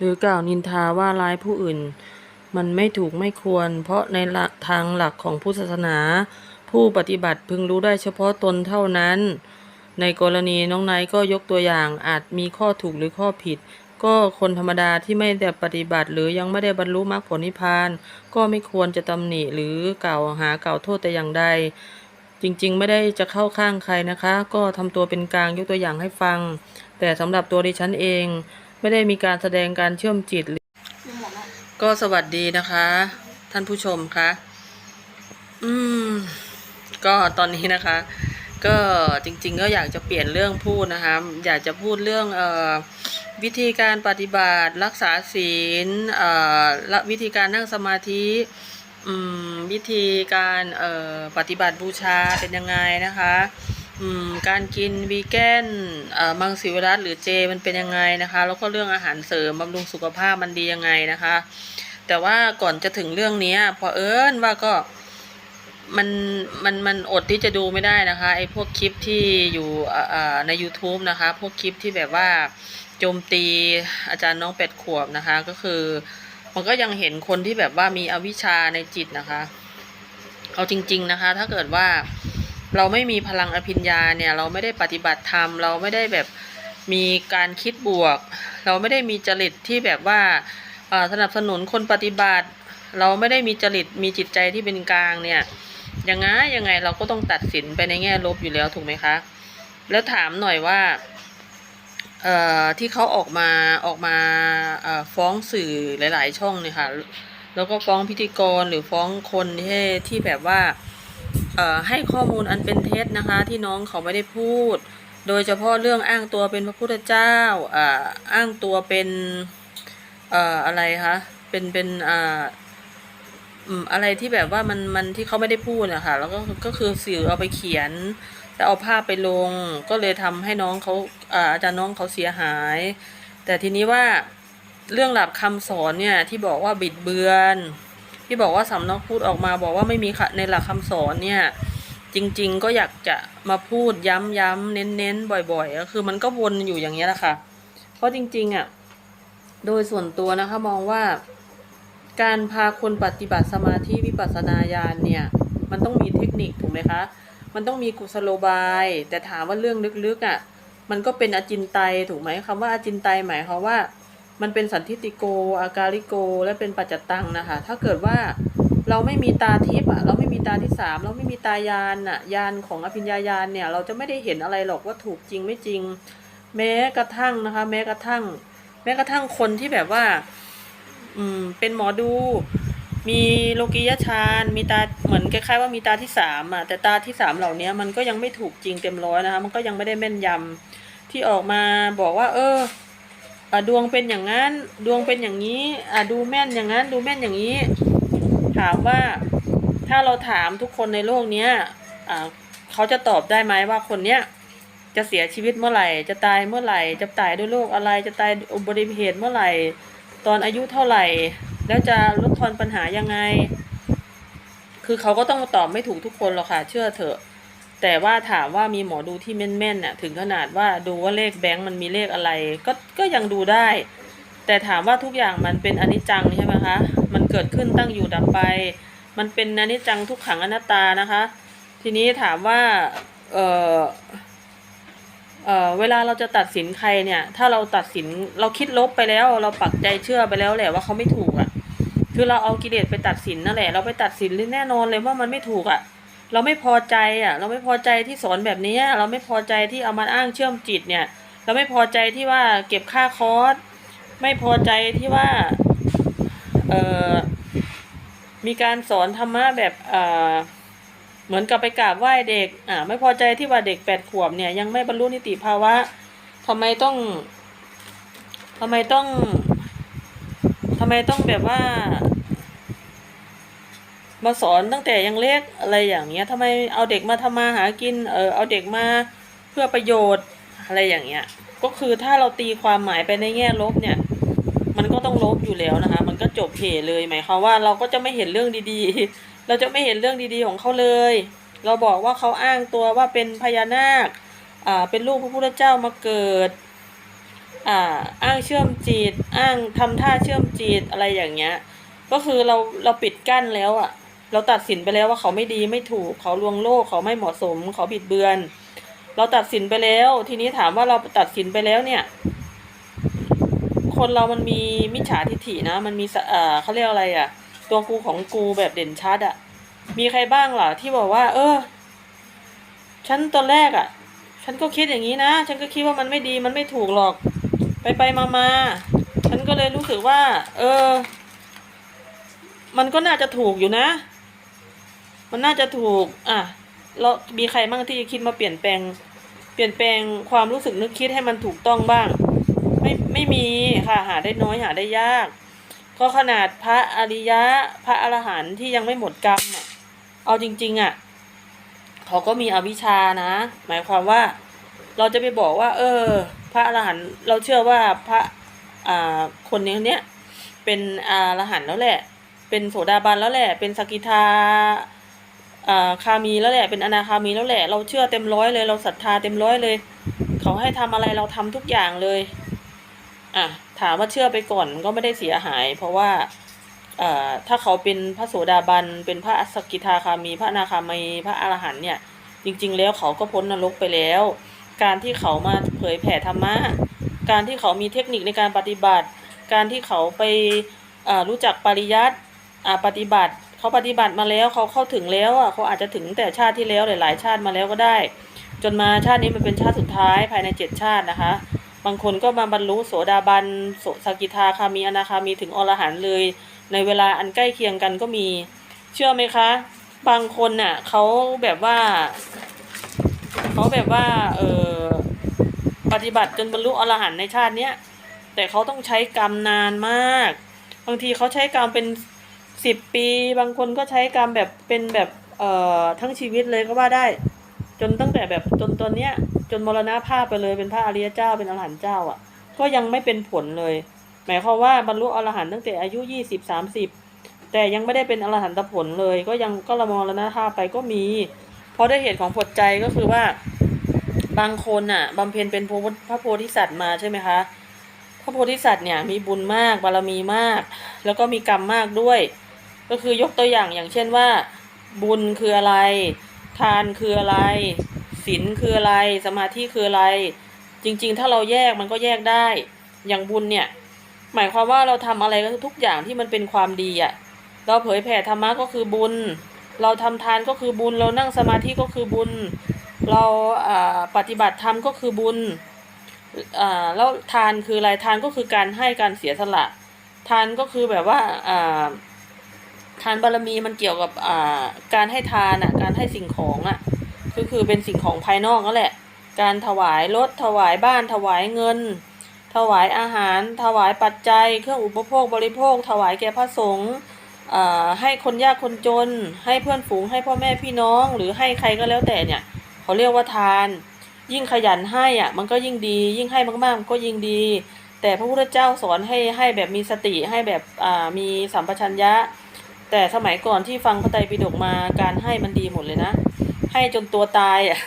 หรือกล่าวนินทาว่าร้ายผู้อื่น มันไม่ถูกไม่ควร เพราะในทางหลักของพุทธศาสนา ผู้ปฏิบัติพึงรู้ได้เฉพาะตนเท่านั้น ในกรณีน้องไนก็ยกตัวอย่างอาจมีข้อถูกหรือข้อผิด ก็คนธรรมดาที่ไม่ได้ปฏิบัติ หรือยังไม่ได้บรรลุมรรคผลนิพพาน ก็ไม่ควรจะตำหนิหรือกล่าวหากล่าวโทษแต่อย่างใดจริงๆ ไม่ได้จะเข้าข้างใครนะคะ ก็ทำตัวเป็นกลางยกตัวอย่างให้ฟัง แต่สำหรับตัวดิฉันเอง ไม่ได้มีการแสดงการเชื่อมจิต ก็สวัสดีนะคะ ท่านผู้ชมคะอืม ก็ตอนนี้นะคะ ก็จริง ๆ ก็อยากจะเปลี่ยนเรื่องพูดนะคะ อยากจะพูดเรื่องเอ่อวิธีการปฏิบัติรักษาศีลเอ่อและวิธีการนั่งสมาธิอืมวิธีการเอ่อปฏิบัติบูชาเป็นยังไงนะคะ การกินวีแกนมังสวิรัตหรือเจมันเป็นยังไงนะคะ แล้วก็เรื่องอาหารเสริมบำรุงสุขภาพมันดียังไงนะคะ แต่ว่าก่อนจะถึงเรื่องนี้พอเอิญว่าก็มันมันมันอดที่จะดูไม่ได้นะคะไอ้พวกคลิปที่อยู่ใน YouTube นะคะ พวกคลิปที่แบบว่าโจมตีอาจารย์น้องเป็ดขวบนะคะ ก็คือมันก็ยังเห็นคนที่แบบว่ามีอวิชชาในจิตนะคะ เอาจริง ๆนะคะ ถ้าเกิดว่า เราไม่มีพลังอภิญญาเนี่ยเราไม่ได้ปฏิบัติธรรม เราไม่ได้แบบมีการคิดบวก เราไม่ได้มีจริตที่แบบว่าสนับสนุนคนปฏิบัติ เราไม่ได้มีจริตมีจิตใจที่เป็นกลางเนี่ยยังไงยังไงเราก็ต้องตัดสินไปในแง่ลบอยู่แล้วถูกไหมคะ แล้วถามหน่อยว่าที่เขาออกมาออกมาฟ้องสื่อหลาย ๆ ช่องเนี่ยค่ะแล้วก็ฟ้องพิธีกรหรือฟ้องคนที่ที่แบบว่า ให้ข้อมูลอันเป็นเท็จนะคะ ที่น้องเขาไม่ได้พูด โดยเฉพาะเรื่องอ้างตัวเป็นพระพุทธเจ้าอ่าอ้างตัวเป็นเอ่ออะไรคะเป็นเป็นอ่าอะไรที่แบบว่ามันมันที่เขาไม่ได้พูดอะค่ะแล้วก็ก็คือสื่อเอาไปเขียนแล้วเอาภาพไปลง ก็เลยทำให้น้องเขาอ่าอาจารย์น้องเขาเสียหาย แต่ทีนี้ว่าเรื่องหลักคำสอนเนี่ยที่บอกว่าบิดเบือน ที่บอกว่าสำนักพูดออกมาบอกว่าไม่มีค่ะในหลักคำสอนเนี่ย จริง ๆ ก็อยากจะมาพูดย้ำย้ำเน้นๆบ่อยๆก็คือมันก็วนอยู่อย่างเงี้ยแหละค่ะ เพราะจริงๆอะโดยส่วนตัวนะคะมองว่าการพาคนปฏิบัติสมาธิวิปัสสนาญาณเนี่ย มันต้องมีเทคนิคถูกไหมคะ มันต้องมีกุศโลบาย แต่ถามว่าเรื่องลึกๆอะ มันก็เป็นอจินไตยถูกไหมคำว่าอจินไตยหมายความว่า มันเป็นสันทิติโก อาการิโก และเป็นปัจจตังนะคะ ถ้าเกิดว่าเราไม่มีตาทิพย์อะ เราไม่มีตาที่สามเราไม่มีตายานอะ ยานของอภิญญาญาณเนี่ย เราจะไม่ได้เห็นอะไรหรอกว่าถูกจริงไม่จริง แม้กระทั่งนะคะ แม้กระทั่ง แม้กระทั่งคนที่แบบว่า อืม เป็นหมอดู มีโลกิยฌาน มีตา เหมือนคล้ายๆว่ามีตาที่สามอะ แต่ตาที่สามเหล่านี้มันก็ยังไม่ถูกจริงเต็มร้อยนะคะ มันก็ยังไม่ได้แม่นยำที่ออกมาบอกว่า เออ ดวงเป็นอย่างนั้น ดวงเป็นอย่างนี้ดูแม่นอย่างนั้น ดูแม่นอย่างนี้ ถามว่าถ้าเราถามทุกคนในโลกเนี้ยเขาจะตอบได้ไหมว่าคนเนี้ยจะเสียชีวิตเมื่อไหร่ จะตายเมื่อไหร่ จะตายด้วยโรคอะไร จะตายอุบัติเหตุเมื่อไหร่ ตอนอายุเท่าไหร่ แล้วจะลดทอนปัญหายังไง คือเขาก็ต้องตอบไม่ถูกทุกคนหรอกค่ะ เชื่อเถอะ แต่ว่าถามว่ามีหมอดูที่แม่นๆน่ะถึงขนาดว่าดูว่าเลขแบงค์มันมีเลขอะไร ก็ก็ยังดูได้ แต่ถามว่าทุกอย่างมันเป็นอนิจจังใช่ไหมคะ มันเกิดขึ้นตั้งอยู่ดับไป มันเป็นอนิจจังทุกขังอนัตตานะคะ ทีนี้ถามว่าเออเออเวลาเราจะตัดสินใครเนี่ย ถ้าเราตัดสินเราคิดลบไปแล้ว เราปักใจเชื่อไปแล้วแหละว่าเขาไม่ถูกอะ่ะ คือเราเอากิเลสไปตัดสินนั่นแหละ เราไปตัดสินแน่นอนเลยว่ามันไม่ถูกอะ่ะ เราไม่พอใจอะ เราไม่พอใจที่สอนแบบนี้ เราไม่พอใจที่เอามาอ้างเชื่อมจิตเนี่ย เราไม่พอใจที่ว่าเก็บค่าคอร์สไม่พอใจที่ว่าเอ่อมีการสอนธรรมะแบบเอ่อเหมือนกับไปกราบไหว้เด็กอ่าไม่พอใจที่ว่าเด็กแปดขวบเนี่ยยังไม่บรรลุนิติภาวะทำไมต้องทำไมต้องทำไมต้องแบบว่า มาสอนตั้งแต่ยังเล็กอะไรอย่างเงี้ยทำไมเอาเด็กมาทำมาหากินเออเอาเด็กมาเพื่อประโยชน์อะไรอย่างเงี้ย ก็คือถ้าเราตีความหมายไปในแง่ลบเนี่ย มันก็ต้องลบอยู่แล้วนะคะ มันก็จบเหเลยหมายความว่าเราก็จะไม่เห็นเรื่องดีๆ เราจะไม่เห็นเรื่องดีๆของเขาเลย เราบอกว่าเขาอ้างตัวว่าเป็นพญานาคอ่าเป็นลูกพระพุทธเจ้ามาเกิดอ่าอ้างเชื่อมจิต อ้างทำท่าเชื่อมจิตอะไรอย่างเงี้ย ก็คือเราเราปิดกั้นแล้วอะ เราตัดสินไปแล้วว่าเขาไม่ดีไม่ถูก เขาลวงโลกเขาไม่เหมาะสม เขาบิดเบือน เราตัดสินไปแล้ว ทีนี้ถามว่าเราตัดสินไปแล้วเนี่ย คนเรามันมีมิจฉาทิฐินะ มันมีสะเอ่อเขาเรียกอะไรอะตัวกูของกูแบบเด่นชัดอะมีใครบ้างล่ะที่บอกว่า เออ ฉันตอนแรกอะ ฉันก็คิดอย่างนี้นะ ฉันก็คิดว่ามันไม่ดีมันไม่ถูกหรอก ไปไปมามาฉันก็เลยรู้สึกว่า เออ มันก็น่าจะถูกอยู่นะ มันน่าจะถูก อะแล้วมีใครบ้างที่จะคิดมาเปลี่ยนแปลง เปลี่ยนแปลงความรู้สึกนึกคิดให้มันถูกต้องบ้าง ไม่ไม่มีค่ะหาได้น้อยหาได้ยาก ก็ขนาดพระอริยะพระอรหันต์ที่ยังไม่หมดกรรมอะเอาจริง ๆอะเขาก็มีอวิชชานะ หมายความว่าเราจะไปบอกว่า เออ พระอรหันต์เราเชื่อว่าพระอ่าคนนี้เนี้ยเป็นอรหันต์แล้วแหละ เป็นโสดาบันแล้วแหละ เป็นสกิทาอ่า คามีแล้วแหละ เป็นอนาคามีแล้วแหละ เราเชื่อเต็มร้อยเลย เราศรัทธาเต็มร้อยเลย เขาให้ทำอะไรเราทำทุกอย่างเลย อะ ถามว่าเชื่อไปก่อนก็ไม่ได้เสียหาย เพราะว่าอ่อถ้าเขาเป็นพระโสดาบัน เป็นพระสกิทาคามี พระอนาคามี พระอรหันเนี่ย จริง ๆ แล้วเขาก็พ้นนรกไปแล้ว การที่เขามาเผยแผ่ธรรมะ การที่เขามีเทคนิคในการปฏิบัติ การที่เขาไปอ่ารู้จักปริยัติอ่าปฏิบัติ เขาปฏิบัติมาแล้วเขาเข้าถึงแล้วอะเขาอาจจะถึงแต่ชาติที่แล้วหลาย ๆ ชาติมาแล้วก็ได้ จนมาชาตินี้มันเป็นชาติสุดท้ายภายในเจ็ดชาตินะคะ บางคนก็มาบรรลุโสดาบันโสสกิทาคามีอนาคามีถึงอรหันต์เลย ในเวลาอันใกล้เคียงกันก็มี เชื่อไหมคะ บางคนน่ะเขาแบบว่าเขาแบบว่าเออปฏิบัติจนบรรลุอรหันต์ในชาติเนี้ยแต่เขาต้องใช้กรรมนานมาก บางทีเขาใช้กรรมเป็น สิบปี บางคนก็ใช้กรรมแบบเป็นแบบเอ่อทั้งชีวิตเลยก็ว่าได้ จนตั้งแต่แบบจนตอนเนี้ย จนมรณภาพไปเลยเป็นพระอริยเจ้าเป็นอรหันต์เจ้าอะ ก็ยังไม่เป็นผลเลย หมายความว่าบรรลุอรหันต์ตั้งแต่อายุยี่สิบสามสิบแต่ยังไม่ได้เป็นอรหันตผลเลย ก็ยังก็ละมรณภาพไปก็มี เพราะด้วยเหตุของผลใจก็คือว่าบางคนน่ะบำเพ็ญเป็นพระโพธิสัตว์มาใช่ไหมคะพระโพธิสัตว์เนี่ยมีบุญมากบารมีมาก แล้วก็มีกรรมมากด้วย ก็คือยกตัวอย่างอย่างเช่นว่า บุญคืออะไร ทานคืออะไรศีลคืออะไร สมาธิคืออะไร จริง ๆ ถ้าเราแยกมันก็แยกได้ อย่างบุญเนี่ย หมายความว่าเราทำอะไรก็ทุกอย่างที่มันเป็นความดีอะ่ะเราเผยแผ่ธรรมะก็คือบุญ เราทำทานก็คือบุญ เรานั่งสมาธิก็คือบุญ เราปฏิบัติธรรมก็คือบุญแล้วทานคืออะไรทานก็คือการให้การเสียสละ ทานก็คือแบบว่า ทานบารมีมันเกี่ยวกับอ่าการให้ทานอะการให้สิ่งของอะก็คือเป็นสิ่งของภายนอกนั่นแหละ การถวายรถถวายบ้านถวายเงิน ถวายอาหาร ถวายปัจจัย เครื่องอุปโภคบริโภค ถวายแก่พระสงฆ์ให้คนยากคนจน ให้เพื่อนฝูงให้พ่อแม่พี่น้อง หรือให้ใครก็แล้วแต่เนี่ยเขาเรียกว่าทาน ยิ่งขยันให้อะมันก็ยิ่งดี ยิ่งให้มากๆมันก็ยิ่งดี แต่พระพุทธเจ้าสอนให้ให้แบบมีสติให้แบบมีสัมปชัญญะ แต่สมัยก่อนที่ฟังพระไตรปิฎกมาการให้มันดีหมดเลยนะ ให้จนตัวตายอะ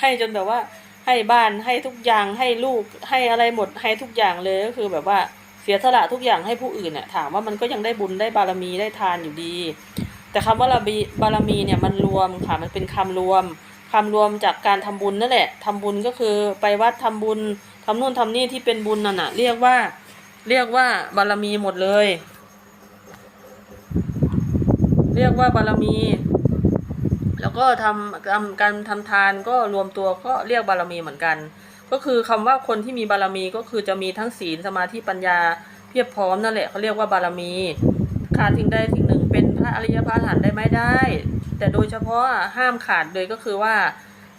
ให้จนแบบว่าให้บ้านให้ทุกอย่างให้ลูกให้อะไรหมดให้ทุกอย่างเลยก็คือแบบว่าเสียสละทุกอย่างให้ผู้อื่นอะถามว่ามันก็ยังได้บุญได้บารมีได้ทานอยู่ดี แต่คำว่าบารมีบารมีเนี่ยมันรวมค่ะมันเป็นคำรวมคำรวมจากการทำบุญนั่นแหละทำบุญก็คือไปวัดทำบุญทำนู่นทำนี่ที่เป็นบุญนั่นน่ะ เรียกว่า เรียกว่าบารมีหมดเลย รียกว่าบารมี แล้วก็ทำทำการทำทานก็รวมตัวก็เรียกบารมีเหมือนกัน ก็คือคำว่าคนที่มีบารมีก็คือจะมีทั้งศีลสมาธิปัญญาเพียบพร้อมนั่นแหละเขาเรียกว่าบารมีขาดสิ่งใดสิ่งหนึ่งเป็นพระอริยพระอรหันต์ได้ไหมได้ แต่โดยเฉพาะอะห้ามขาดเลยก็คือว่า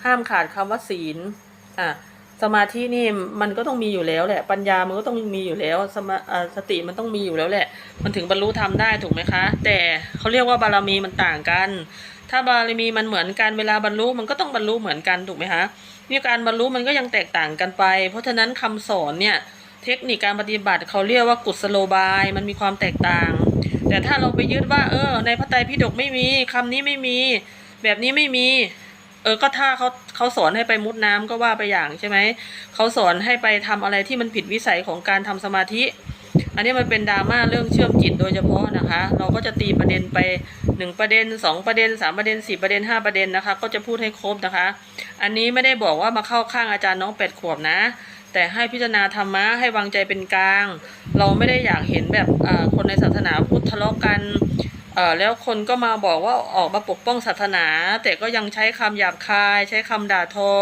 ห้ามขาดคำว่าศีลอะ สมาธินี่มันก็ต้องมีอยู่แล้วแหละ ปัญญามันก็ต้องมีอยู่แล้วสมาสติมันต้องมีอยู่แล้วแหละ มันถึงบรรลุธรรมได้ถูกไหมคะ แต่เขาเรียกว่าบารมีมันต่างกัน ถ้าบารมีมันเหมือนกันเวลาบรรลุมันก็ต้องบรรลุเหมือนกันถูกไหมคะนี่การบรรลุมันก็ยังแตกต่างกันไป เพราะฉะนั้นคำสอนเนี่ยเทคนิคการปฏิบัติเขาเรียกว่ากุศโลบายมันมีความแตกต่าง แต่ถ้าเราไปยึดว่า เออ ในพระไตรปิฎกไม่มีคำนี้ไม่มี แบบนี้ไม่มี เออก็ถ้าเขาเขาสอนให้ไปมุดน้ำก็ว่าไปอย่างใช่ไหมเขาสอนให้ไปทำอะไรที่มันผิดวิสัยของการทำสมาธิ อันนี้มันเป็นดราม่าเรื่องเชื่อมจิตโดยเฉพาะนะคะ เราก็จะตีประเด็นไปหนึ่งประเด็นสองประเด็นสามประเด็นสี่ประเด็นห้าประเด็นนะคะ ก็จะพูดให้ครบนะคะ อันนี้ไม่ได้บอกว่ามาเข้าข้างอาจารย์น้องแปดขวบนะ แต่ให้พิจารณาธรรมะให้วางใจเป็นกลาง เราไม่ได้อยากเห็นแบบอ่าคนในศาสนาพุทธทะเลาะกัน เอ่อแล้วคนก็มาบอกว่าออกมาปกป้องศาสนา แต่ก็ยังใช้คำหยาบคาย ใช้คำด่าทอ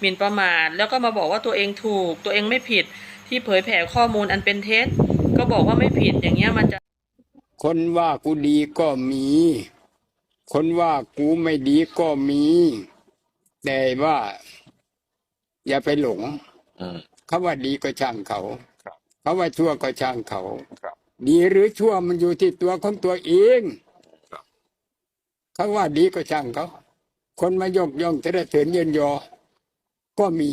หมิ่นประมาทแล้วก็มาบอกว่าตัวเองถูก ตัวเองไม่ผิดที่เผยแผ่ข้อมูลอันเป็นเท็จ ก็บอกว่าไม่ผิดอย่างเงี้ยมันจะ คนว่ากูดีก็มี คนว่ากูไม่ดีก็มี แต่ว่า อย่าไปหลงอืมเขาว่าดีก็ช่างเขาครับเขาว่าชั่วก็ช่างเขาครับ ดีหรือชั่วมันอยู่ที่ตัวของตัวเองครับเขาว่าดีก็ช่างเขา คนมายกย่องจะได้เถินเยินยอ ก็มี